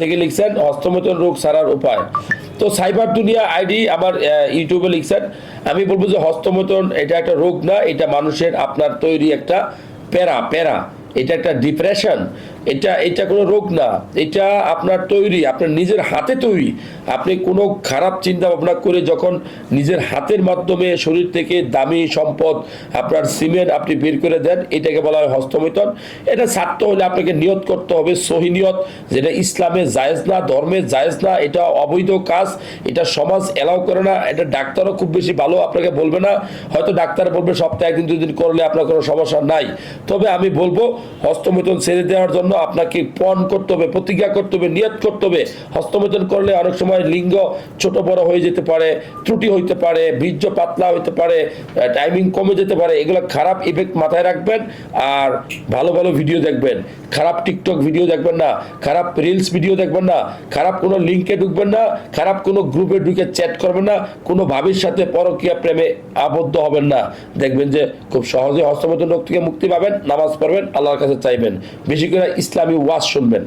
থেকে লিখছেন হস্তমোচন রোগ সারার উপায়। তো সাইবার দুনিয়া আইডি আমার ইউটিউবে লিখছেন, আমি বলব যে হস্তমোচন এটা একটা রোগ না, এটা মানুষের আপনার তৈরি একটা প্যারা প্যারা। এটা একটা ডিপ্রেশন। এটা এটা কোনো রোগ না। এটা আপনার তৈরি, আপনার নিজের হাতে তৈরি। আপনি কোনো খারাপ চিন্তা ভাবনা করে যখন নিজের হাতের মাধ্যমে শরীর থেকে দামি সম্পদ, আপনার সিমেন্ট আপনি বের করে দেন, এটাকে বলা হয় হস্তমিতন এটা ছাড়তে হলে আপনাকে নিয়ত করতে হবে, সহি নিয়ত, যেটা ইসলামে জায়েজ না, ধর্মে জায়েজ না, এটা অবৈধ কাজ, এটা সমাজ এলাও করে না, এটা ডাক্তারও খুব বেশি ভালো আপনাকে বলবে না। হয়তো ডাক্তার বলবে, সপ্তাহে একদিন দুদিন করলে আপনার কোনো সমস্যা নাই। তবে আমি বলব হস্তমিতন ছেড়ে দেওয়ার জন্য আপনাকে পণ করতে হবে, প্রতিজ্ঞা করতে হবে, নিয়ত করতে হবে। হস্তমিতন করলে অনেক সময় লিঙ্গ ছোট বড় হয়ে যেতে পারে, ত্রুটি হইতে পারে, বীর্য পাতলা হইতে পারে টাইমিং কমে যেতে পারে, এগুলো খারাপ ইফেক্ট মাথায় রাখবেন আর ভালো ভালো ভিডিও দেখবেন। খারাপ টিকটক ভিডিও দেখবেন না, খারাপ রিলস ভিডিও দেখবেন না, খারাপ কোনো লিঙ্কে ঢুকবেন না, খারাপ কোনো গ্রুপে ঢুকে চ্যাট করবেন না, কোনো ভাবির সাথে পরকীয়া প্রেমে আবদ্ধ হবেন না। দেখবেন যে খুব সহজে হস্তমত রোগ থেকে মুক্তি পাবেন, নামাজ পড়বেন, আল্লাহর কাছে চাইবেন। বেশি করে ইসলামী ওয়াজ শুনবেন।